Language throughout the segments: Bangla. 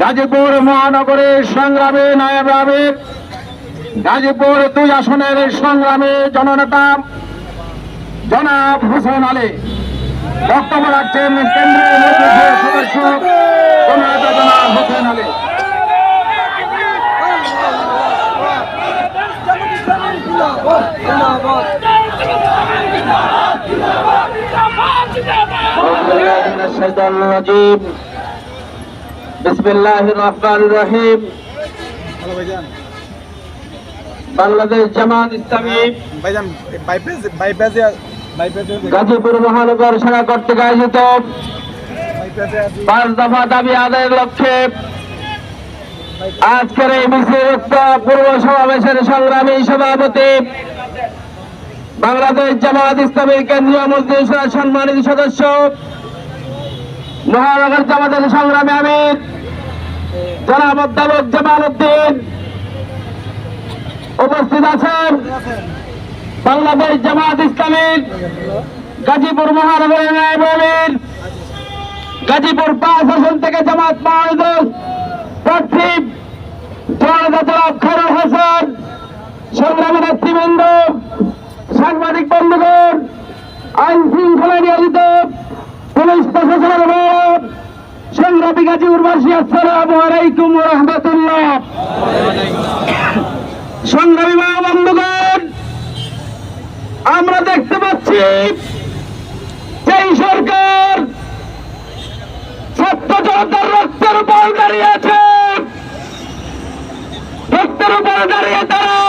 গাজীপুর মহানগরের সংগ্রামে নায়ব আমির গাজীপুর দুই আসনের সংগ্রামে জননেতা জনাব হোসেন আলী বক্তব্য রাখছেন কেন্দ্রীয় নেতৃত্বের সদস্য জননেতা জনাব হোসেন আলী من الشيطان الرجيم গাজীপুর মহানগর আয়োজিত পাঁচ দফা দাবি আদায়ের লক্ষ্যে আজকের এই মিছিল পূর্ব সমাবেশের সংগ্রামী সভাপতি বাংলাদেশ জামাত ইসলামী কেন্দ্রীয় মন্ত্রী সম্মানিত সদস্য মহানগর জামাতের সংগ্রামী আমির জনাব অধ্যাপক জামাল উদ্দিন উপস্থিত আছেন বাংলাদেশ জামাত ইসলামীর গাজীপুর মহানগরের গাজীপুর পাঁচ আসন থেকে জামাত হাসান, সংগ্রামী নেতৃবৃন্দ, সাংবাদিক বন্ধুগণ, আইন শৃঙ্খলা নিয়োজিত পুলিশ প্রশাসনের সংগ্রামী গাজীপুরবাসী আসসালামু আলাইকুম রহমতুল্লাহ। সংগ্রামী মা বন্ধুগণ, আমরা দেখতে পাচ্ছি যেই সরকার সত্য জনতার রক্তের উপর দাঁড়িয়ে আছে রক্তের উপর দাঁড়িয়ে তারা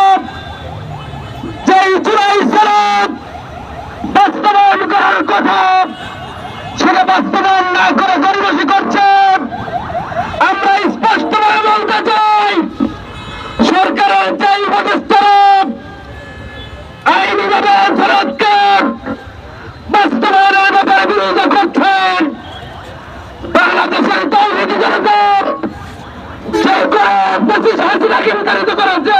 যেই জুলাই সালাম বাস্তবায়ন করার কথা বিরোধিতা করছেন। বাংলাদেশের তৌহিদি জনতা করে পঁচিশ হাসিনাকে বিতাড়িত করেছে।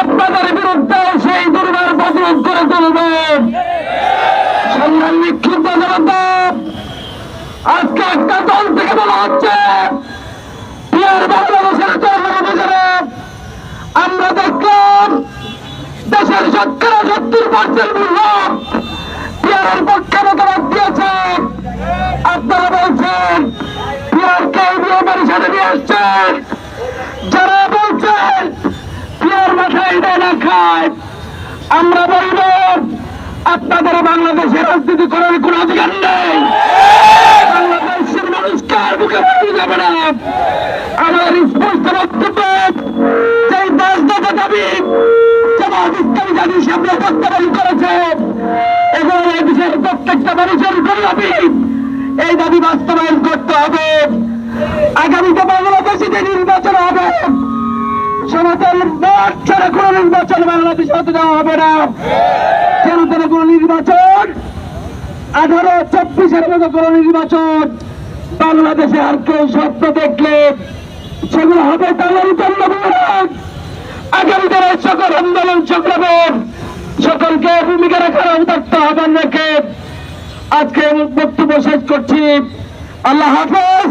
আপনাদের বিরুদ্ধে সেই দুর্বার প্রতিরোধ করে তুলবেন সংগ্রাম বিক্ষুব্ধ জনতা, আজকে একটা দল থেকে বলা হচ্ছে আমরা দেখলাম দেশের শতকরা সত্তর পার্সেন্ট মূল্য সাথে নিয়ে আসছেন। যারা বলছেন বিহার মাথায় না খায়, আমরা বলব, আপনাদের বাংলাদেশের রাজনীতি করার কোন অধিকার নেই। বাংলাদেশের যাবে না? স্পষ্ট বক্তব্য সেই দাবি সামনে উপস্থাপন করেছে, এবং এই দেশের প্রত্যেকটা মানুষের দাবি, এই দাবি বাস্তবায়ন করতে হবে। আগামীতে বাংলাদেশে যে নির্বাচন হবে সনাতন ভোট ছাড়া কোন নির্বাচন বাংলাদেশে হতে দেওয়া হবে না। সনাতন কোন নির্বাচন, আঠারো, চব্বিশের মতো কোন নির্বাচন বাংলাদেশে আর কেউ স্বপ্ন দেখলে সেগুলো হবে সকল আন্দোলন সংগ্রামের সকলকে ভূমিকা রাখার অবদার্থ আহ্বান রেখে আজকে বক্তব্য শেষ করছি। আল্লাহ হাফেজ।